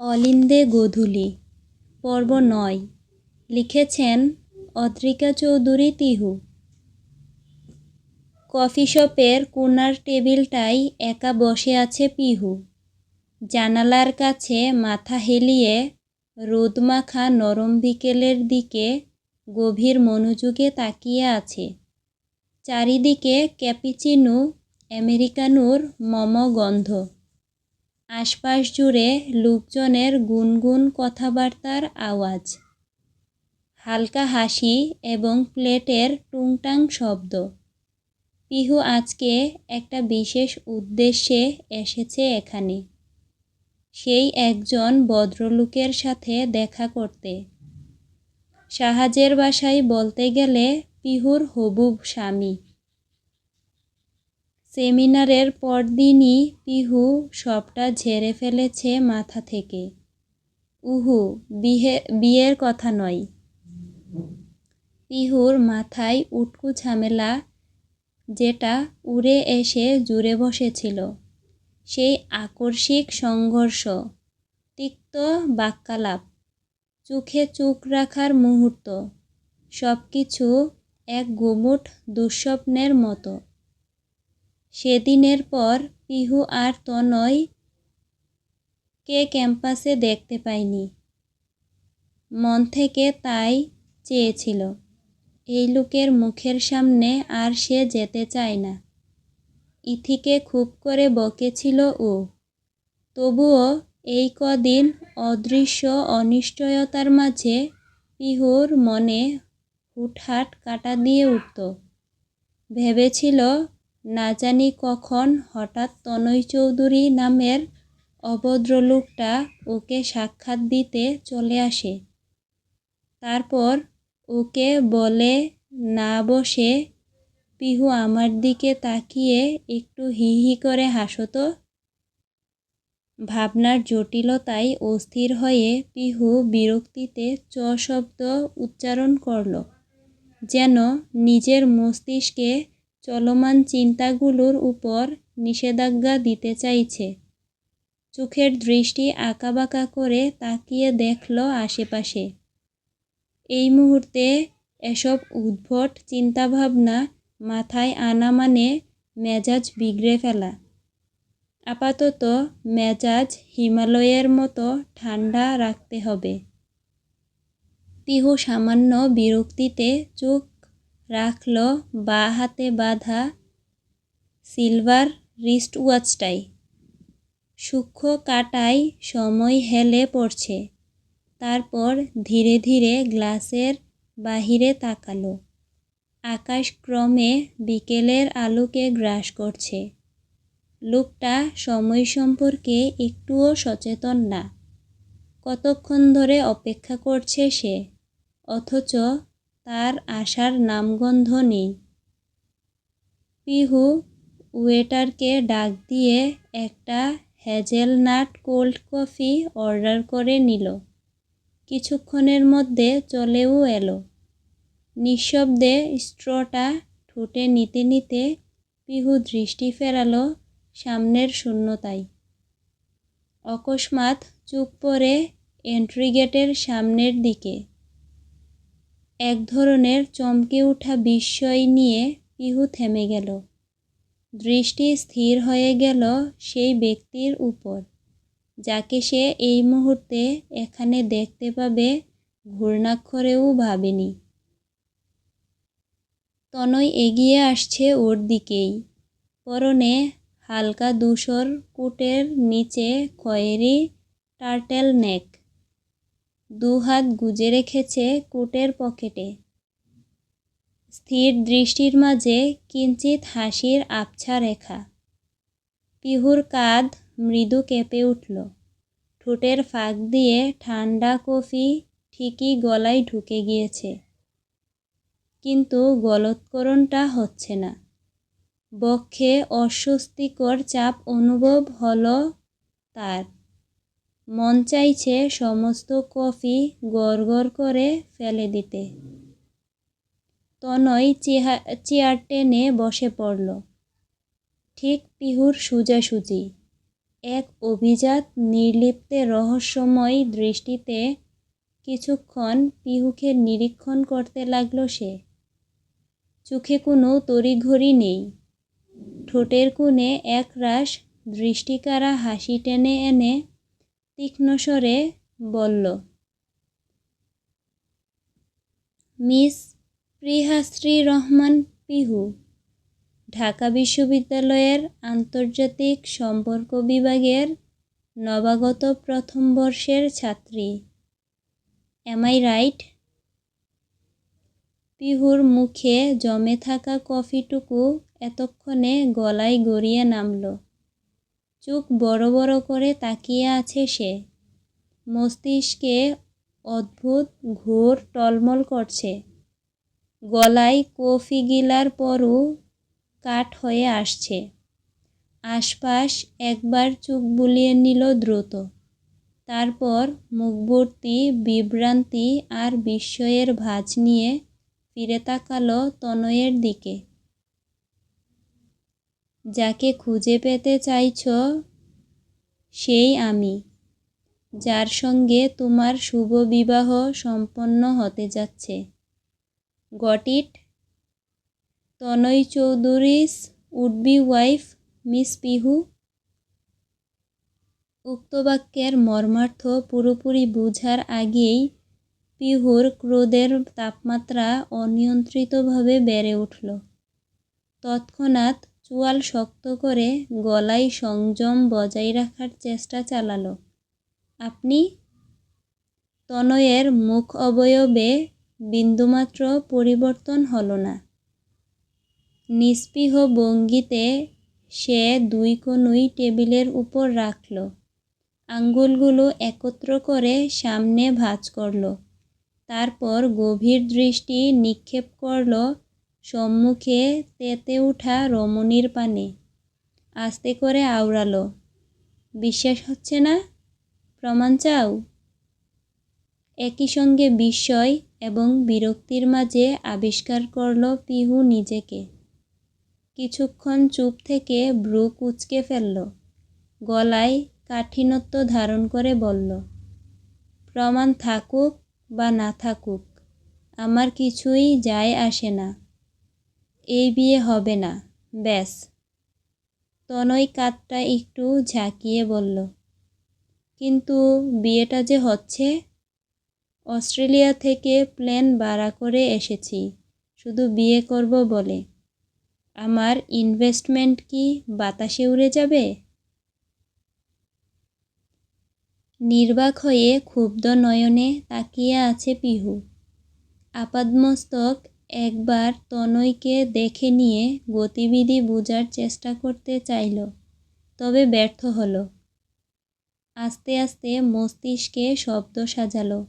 অলিন্দে গোধূলি, পর্ব নয়। লিখেছেন অদ্রিকা চৌধুরী তিহু। কফি শপের কোনার টেবিলটাই একা বসে আছে পিহু। জানালার কাছে মাথা হেলিয়ে রোদমাখা নরম বিকেলের দিকে গভীর মনোযোগে তাকিয়ে আছে। চারিদিকে ক্যাপিচিনো, আমেরিকানোর মম গন্ধ আশপাশ জুড়ে লোকজনের গুনগুন কথাবার্তার আওয়াজ, হালকা হাসি এবং প্লেটের টুংটাং শব্দ। পিহু আজকে একটা বিশেষ উদ্দেশ্যে এসেছে এখানে। সেই একজন ভদ্রলোকের সাথে দেখা করতে। সাহাজের বাসায় বলতে গেলে পিহুর হবুব স্বামী। সেমিনারের পরদিনই পিহু সবটা ঝেড়ে ফেলেছে মাথা থেকে। উহু, বিহে, বিয়ের কথা নয়। পিহুর মাথায় উটকু ঝামেলা যেটা উড়ে এসে জুড়ে বসেছিল। সেই আকস্মিক সংঘর্ষ, তিক্ত বাক্যালাপ, চোখে চোখ রাখার মুহূর্ত সব কিছু এক গুমুট দুঃস্বপ্নের মতো। সেদিনের পর পিহু আর তনয় কে ক্যাম্পাসে দেখতে পায়নি। মন থেকে তাই চেয়েছিল, এই লোকের মুখের সামনে আর সে যেতে চায় না। ইথিকে খুব করে বকেছিল ও। তবুও এই কদিন অদৃশ্য অনিশ্চয়তার মাঝে পিহুর মনে হুটহাট কাটা দিয়ে উঠত। ভেবেছিল না জানি কখন হঠাৎ তনয় চৌধুরী নামের অভদ্রলোকটা ওকে সাক্ষাৎ দিতে চলে আসে। তারপর ওকে বলে, না বসে। পিহু আমার দিকে তাকিয়ে একটু হি হি করে হাসতো ভাবনার জটিলতায় অস্থির হয়ে পিহু বিরক্তিতে চ শব্দ উচ্চারণ করল, যেন নিজের মস্তিষ্কে চলমান চিন্তাগুলোর উপর নিষেধাজ্ঞা দিতে চাইছে। চোখের দৃষ্টি আঁকাবাঁকা করে তাকিয়ে দেখল আশেপাশে। এই মুহূর্তে এসব উদ্ভট চিন্তাভাবনা মাথায় আনা মানে মেজাজ বিগড়ে ফেলা। আপাতত মেজাজ হিমালয়ের মতো ঠান্ডা রাখতে হবে। পিহু সামান্য বিরক্তিতে চোখ রাখল বা হাতে বাঁধা সিলভার রিস্ট ওয়াচটাই সূক্ষ্ম কাটায় সময় হেলে পড়ছে। তারপর ধীরে ধীরে গ্লাসের বাহিরে তাকালো। আকাশ ক্রমে বিকেলের আলোকে গ্রাস করছে। লোকটা সময় সম্পর্কে একটুও সচেতন না। কতক্ষণ ধরে অপেক্ষা করছে সে? অথচ তার আসার নামগন্ধ নেই। পিহু ওয়েটারকে ডাক দিয়ে একটা হ্যাজেলনাট কোল্ড কফি অর্ডার করে নিল। কিছুক্ষণের মধ্যে চলেও এলো। নিঃশব্দে স্ট্রটা ঠোঁটে নিতে নিতে পিহু দৃষ্টি ফেরালো সামনের শূন্যতায়। অকস্মাৎ চুপ পড়ে এন্ট্রি গেটের সামনের দিকে এক ধরনের চমকে ওঠা বিস্ময় নিয়ে পিহু থেমে গেল। দৃষ্টি স্থির হয়ে গেল সেই ব্যক্তির উপর, যাকে সে এই মুহূর্তে এখানে দেখতে পাবে ঘূর্ণাক্ষরেও ভাবেনি। তনয় এগিয়ে আসছে ওর দিকেই। পরনে হালকা ধূসর কোটের নিচে খয়েরি টার্টেল নেক দু হাত গুজে রেখেছে কোটের পকেটে। স্থির দৃষ্টির মাঝে কিঞ্চিত হাসির আবছা রেখা। পিহুর কাঁধ মৃদু কেঁপে উঠল। ঠোঁটের ফাঁক দিয়ে ঠান্ডা কফি ঠিকই গলায় ঢুকে গিয়েছে। কিন্তু গলৎকরণটা হচ্ছে না। বক্ষে অস্বস্তিকর চাপ অনুভব হলো তার। মন চাইছে সমস্ত কফি গড় করে ফেলে দিতে। তনয় চেহা, চেয়ার টেনে বসে পড়ল। ঠিক পিহুর সোজাসুজি। এক অভিজাত নির্লিপ্তে রহস্যময় দৃষ্টিতে কিছুক্ষণ পিহুকে নিরীক্ষণ করতে লাগল সে। চোখে কোনো তড়িঘড়ি নেই। ঠোঁটের কোণে একরাশ দৃষ্টিকারা হাসি টেনে এনে তীক্ষ্ণ স্বরে বলল, মিস প্রিহাশ্রী রহমান পিহু, ঢাকা বিশ্ববিদ্যালয়ের আন্তর্জাতিক সম্পর্ক বিভাগের নবাগত প্রথম বর্ষের ছাত্রী। এম আই রাইট পিহুর মুখে জমে থাকা কফিটুকু এতক্ষণে গলায় গড়িয়ে নামল। চোখ বড় বড় করে তাকিয়ে আছে সে। মস্তিষ্কে অদ্ভুত ঘোর টলমল করছে। গলায় কফি গিলার পরও কাঠ হয়ে আসছে। আশপাশ একবার চোখ বুলিয়ে নিল দ্রুত। তারপর মুখভর্তি বিভ্রান্তি আর বিস্ময়ের ভাঁজ নিয়ে ফিরে তাকালো তনয়ের দিকে। যাকে খুঁজে পেতে চাইছ, সেই আমি, যার সঙ্গে তোমার শুভ বিবাহ সম্পন্ন হতে যাচ্ছে। Got it Tanoy Chowdhury's would be wife, Miss Pihu. উক্ত বাক্যের মর্মার্থ পুরোপুরি বুঝার আগেই পিহুর ক্রোধের তাপমাত্রা অনিয়ন্ত্রিতভাবে বেড়ে উঠল। তৎক্ষণাৎ চোয়াল শক্ত করে গলায় সংযম বজায় রাখার চেষ্টা চালালো। আপনি তনয়ের মুখ অবয়বে বিন্দুমাত্র পরিবর্তন হলো না। নিস্পৃহ ভঙ্গিতে সে দুই কনুই টেবিলের উপর রাখল। আঙ্গুলগুলো একত্র করে সামনে ভাঁজ করল। তারপর গভীর দৃষ্টি নিক্ষেপ করল সম্মুখে তেতে উঠা রমণীর পানে। আস্তে করে আওড়ালো, বিশ্বাস হচ্ছে না? প্রমাণ চাও? একই সঙ্গে বিস্ময় এবং বিরক্তির মাঝে আবিষ্কার করল পিহু নিজেকে। কিছুক্ষণ চুপ থেকে ব্রু কুচকে ফেলল, গলায় কাঠিনত্ব ধারণ করে বলল, প্রমাণ থাকুক বা না থাকুক, আমার কিছুই যায় আসে না। এই বিয়ে হবে না। ব্যাস। তনয় কাতটা একটু ঝাঁকিয়ে বলল, কিন্তু বিয়েটা যে হচ্ছে? অস্ট্রেলিয়া থেকে প্লেন ভাড়া করে এসেছি, শুধু বিয়ে করব বলে। আমার ইনভেস্টমেন্ট কি বাতাসে উড়ে যাবে? নির্বাক হয়ে ক্ষুব্ধ নয়নে তাকিয়ে আছে পিহু। আপাদমস্তক একবার তনয়কে দেখে নিয়ে গতিবিধি বোঝার চেষ্টা করতে চাইল, তবে ব্যর্থ হলো। আস্তে আস্তে মস্তিষ্কে শব্দ সাজালো,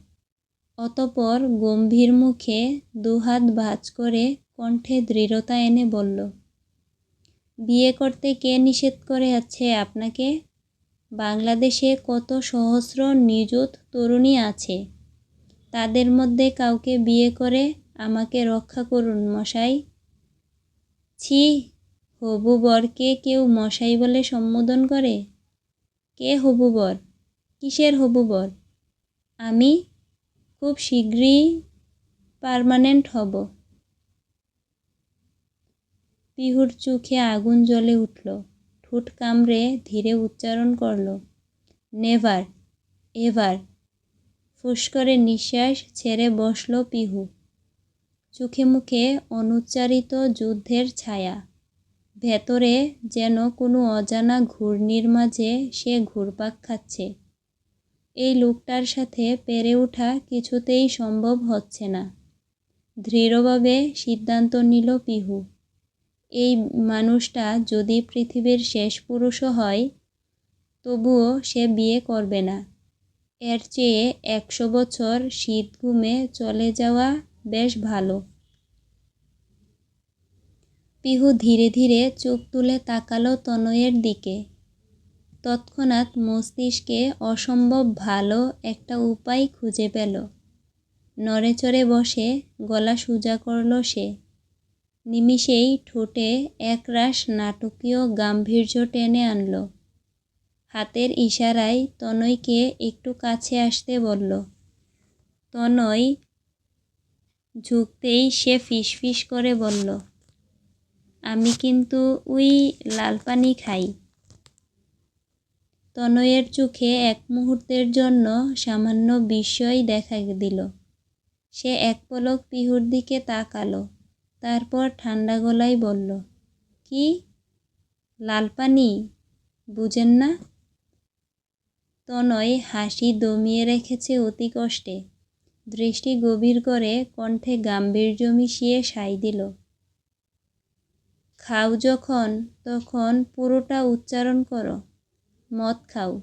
অতপর গম্ভীর মুখে দুহাত ভাজ করে কণ্ঠে দৃঢ়তা এনে বলল, বিয়ে করতে কে নিষেধ করে আছে আপনাকে? বাংলাদেশে কত সহস্র নিযুত তরুণী আছে। তাদের মধ্যে কাউকে বিয়ে করে আমাকে রক্ষা করুন, মশাই। ছি হবু বরকে কেউ মশাই বলে সম্বোধন করে? কে হবু বর কিসের হবু বর আমি খুব শীঘ্রই পারমানেন্ট হব। পিহুর চোখে আগুন জ্বলে উঠল। ঠোঁট কামড়ে ধীরে উচ্চারণ করল, নেভার, এভার। ফুস করে নিঃশ্বাস ছেড়ে বসল পিহু। চোখে মুখে অনুচ্চারিত যুদ্ধের ছায়া। ভেতরে যেন কোনো অজানা ঘূর্ণির মাঝে সে ঘুরপাক খাচ্ছে। এই লোকটার সাথে পেরে ওঠা কিছুতেই সম্ভব হচ্ছে না। দৃঢ়ভাবে সিদ্ধান্ত নিল পিহু। এই মানুষটা যদি পৃথিবীর শেষ পুরুষও হয়, তবুও সে বিয়ে করবে না। এর চেয়ে একশো বছর শীত ঘুমে চলে যাওয়া বেশ ভালো। পিহু ধীরে ধীরে চোখ তুলে তাকালো তনয়ের দিকে। তৎক্ষণাৎ মস্তিষ্কে অসম্ভব ভালো একটা উপায় খুঁজে পেল। নড়েচড়ে বসে গলা সোজা করল সে। নিমিষেই ঠোঁটে একরাশ নাটকীয় গাম্ভীর্য টেনে আনল। হাতের ইশারায় তনয়কে একটু কাছে আসতে বলল, তনয় ঝুঁকতেই সে ফিসফিস করে বলল, আমি কিন্তু ওই লাল পানি খাই। তনয়ের চোখে এক মুহূর্তের জন্য সামান্য বিস্ময় দেখা দিল। সে এক পলক পিহুর দিকে তাকালো, তারপর ঠান্ডা গলায় বলল, কি? লাল পানি? বুঝেন না? তনয় হাসি দমিয়ে রেখেছে অতি কষ্টে। দৃষ্টি গভীর করে কণ্ঠে গাম্ভীর্য মিশিয়ে সাই দিল। খাও যখন, তখন পুরোটা উচ্চারণ করো। মদ খাও।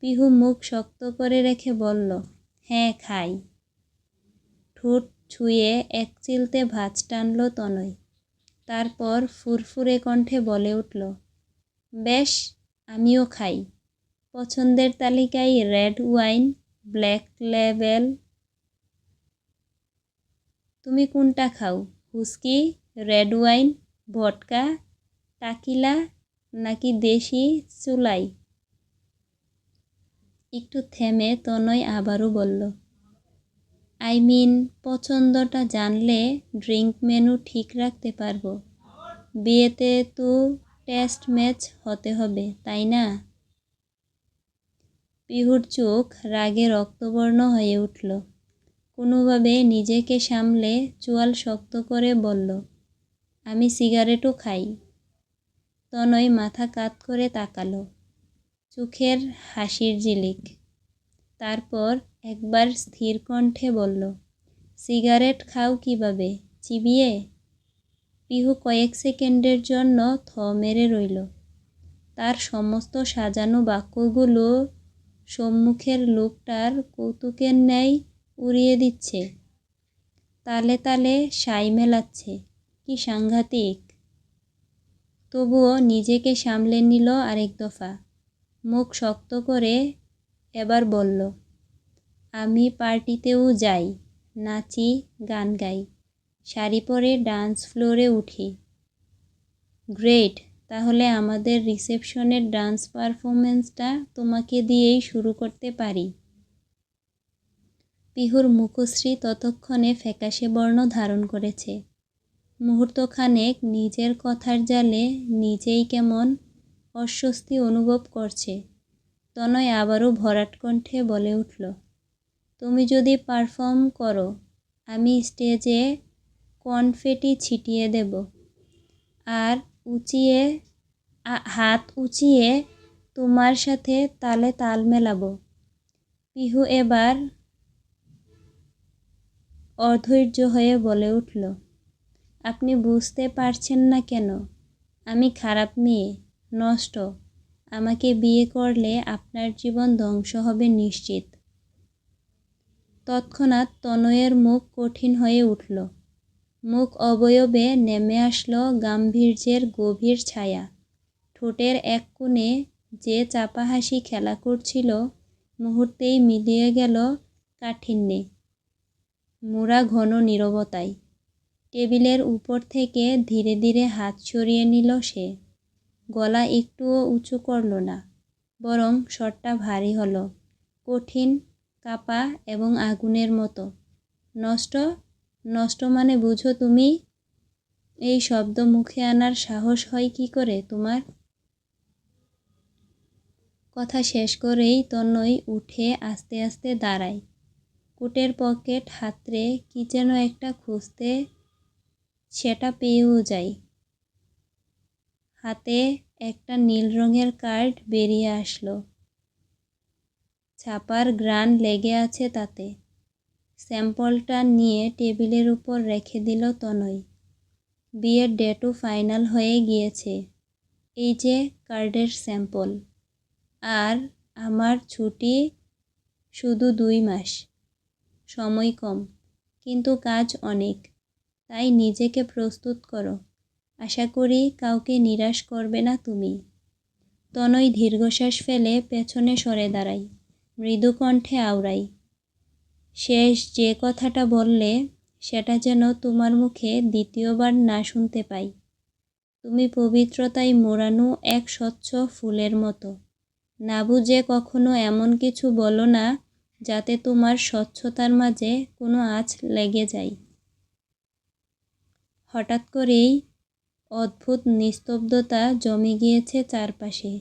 পিহু মুখ শক্ত করে রেখে বলল হ্যাঁ খাই। ঠোঁট ছুঁয়ে এক চিলতে ভাঁজ টানল তনয়। তারপর ফুরফুরে কণ্ঠে বলে উঠল, বেশ, আমিও খাই। পছন্দের তালিকায় রেড ওয়াইন, ব্ল্যাক লেবেল তুমি কোনটা খাও? হুস্কি, রেড ওয়াইন ভটকা টাকিলা নাকি দেশি চুলাই? একটু থেমে তনয় আবারও বলল, আই মিন, পছন্দটা জানলে ড্রিঙ্ক মেনু ঠিক রাখতে পারব। বিয়েতে তো টেস্ট ম্যাচ হতে হবে, তাই না? পিহুর চোখ রাগে রক্তবর্ণ হয়ে উঠল। কোনোভাবে নিজেকে সামলে চোয়াল শক্ত করে বলল, আমি সিগারেটও খাই। তনয় মাথা কাত করে তাকালো, চোখের হাসির জিলিক তারপর একবার স্থির কণ্ঠে বলল, সিগারেট খাও কীভাবে, চিবিয়ে? পিহু কয়েক সেকেন্ডের জন্য থ মেরে রইল। তার সমস্ত সাজানো বাক্যগুলো সম্মুখের লোকটার কৌতুকের ন্যায় উড়িয়ে দিচ্ছে। তালে তালে সাই মেলাচ্ছে। কি সাংঘাতিক। তবুও নিজেকে সামলে নিল আরেক দফা। মুখ শক্ত করে এবার বলল, আমি পার্টিতেও যাই, নাচি, গান গাই। শাড়ি পরে ডান্স ফ্লোরে উঠি। গ্রেট, তাহলে আমাদের রিসেপশনের ডান্স পারফরমেন্সটা তোমাকে দিয়েই শুরু করতে পারি। পিহুর মুখশ্রী ততক্ষণে ফ্যাকাশে বর্ণ ধারণ করেছে। মুহূর্তখানেক নিজের কথার জালে নিজেই কেমন অস্বস্তি অনুভব করছে। তনয় আবারও ভরাট কণ্ঠে বলে উঠল, তুমি যদি পারফর্ম করো, আমি স্টেজে কনফেটি ছিটিয়ে দেব। আর উঁচিয়ে হাত উঁচিয়ে তোমার সাথে তালে তাল মেলাবো। পিহু এবার অধৈর্য হয়ে বলে উঠল, আপনি বুঝতে পারছেন না কেন? আমি খারাপ মেয়ে, নষ্ট। আমাকে বিয়ে করলে আপনার জীবন ধ্বংস হবে নিশ্চিত। তৎক্ষণাৎ তনয়ের মুখ কঠিন হয়ে উঠল। মুখ অবয়বে নেমে আসলো গাম্ভীর্যের গভীর ছায়া। ঠোঁটের এক কোণে যে চাপা হাসি খেলা করছিল, মুহূর্তেই মিলিয়ে গেল কাঠিন্যে। মোড়া ঘন নীরবতায়। টেবিলের উপর থেকে ধীরে ধীরে হাত সরিয়ে নিল সে। গলা একটুও উঁচু করল না, বরং স্বরটা ভারী হলো, কঠিন, কাপা এবং আগুনের মতো। নষ্ট নষ্ট মানে বুঝো তুমি, এই শব্দ মুখে আনার সাহস হয় কি করে তোমার? কথা শেষ করেই তন্নই উঠে আস্তে আস্তে দাঁড়ায়। কোটের পকেট হাতরে কি যেন একটা খুঁজতে সেটা পেয়েও যায় হাতে একটা নীল রঙের কার্ড বেরিয়ে আসলো। ছাপার গ্রান লেগে আছে তাতে। স্যাম্পলটা নিয়ে টেবিলের উপর রেখে দিল তনয়। বিয়ের ডেটও ফাইনাল হয়ে গিয়েছে। এই যে কার্ডের স্যাম্পল। আর আমার ছুটি শুধু দুই মাস। সময় কম, কিন্তু কাজ অনেক। তাই নিজেকে প্রস্তুত করো। আশা করি কাউকে নিরাশ করবে না তুমি। তনয় দীর্ঘশ্বাস ফেলে পেছনে সরে দাঁড়াই মৃদু কণ্ঠে আওড়াই শেষ যে কথাটা বললে, সেটা যেন তোমার মুখে দ্বিতীয়বার না শুনতে পাই। তুমি পবিত্রতায় মোড়ানো এক স্বচ্ছ ফুলের মতো। না বুঝে কখনো এমন কিছু বলো না যাতে তোমার স্বচ্ছতার মাঝে কোনো আঁচ লেগে যায়। হঠাৎ করেই অদ্ভুত নিস্তব্ধতা জমে গিয়েছে চারপাশে।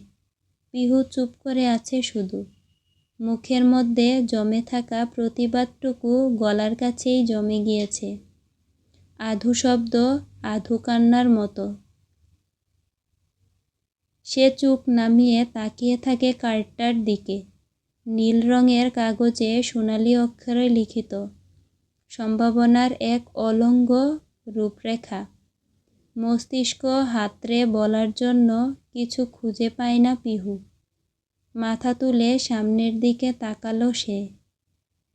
পিহু চুপ করে আছে শুধু। মুখের মধ্যে জমে থাকা প্রতিবাদটুকু গলার কাছেই জমে গিয়েছে। আধু শব্দ, আধু কান্নার মতো। সে চোখ নামিয়ে তাকিয়ে থাকে কার্ডটার দিকে। নীল রঙের কাগজে সোনালি অক্ষরে লিখিত। সম্ভাবনার এক অলঙ্গ রূপরেখা। মস্তিষ্ক হাতরে বলার জন্য কিছু খুঁজে পায় না পিহু। মাথা তুলে সামনের দিকে তাকালো সে।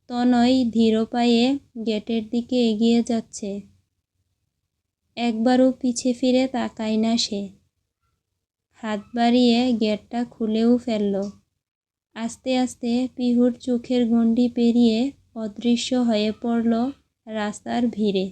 তনয় ধীর পায়ে গেটের দিকে এগিয়ে যাচ্ছে। একবারও পিছে ফিরে তাকায় না সে। হাত বাড়িয়ে গেটটা খুলেও ফেলল। আস্তে আস্তে পিহুর চোখের গণ্ডি পেরিয়ে অদৃশ্য হয়ে পড়ল রাস্তার ভিড়ে।